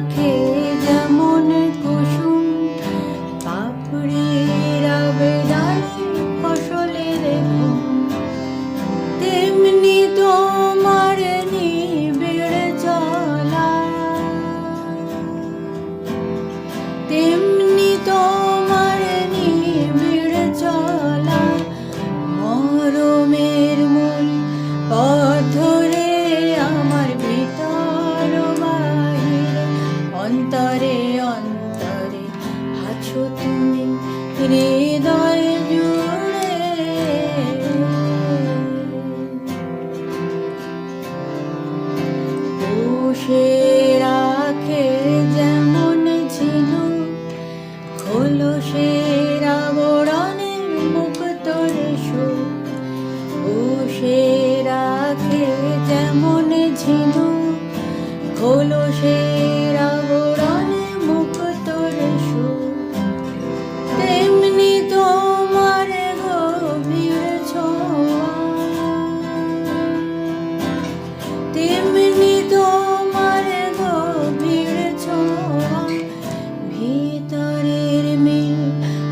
রাখে অন্তরে অন্তরে আছো তুমি হৃদয় জুড়ে। বসে রাখে যেমন ছিল মুক্তর সুখ বসে রাখে যেমন ছিল খোলসের আবরণে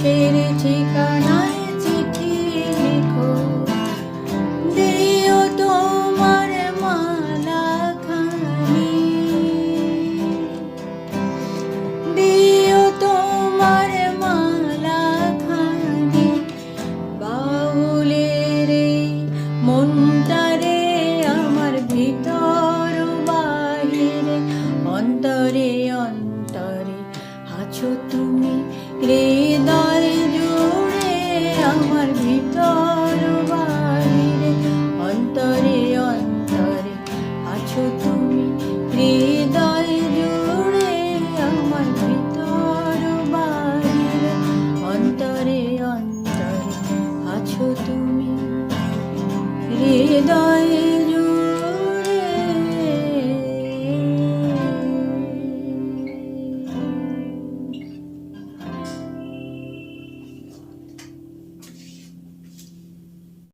shady tea. đôi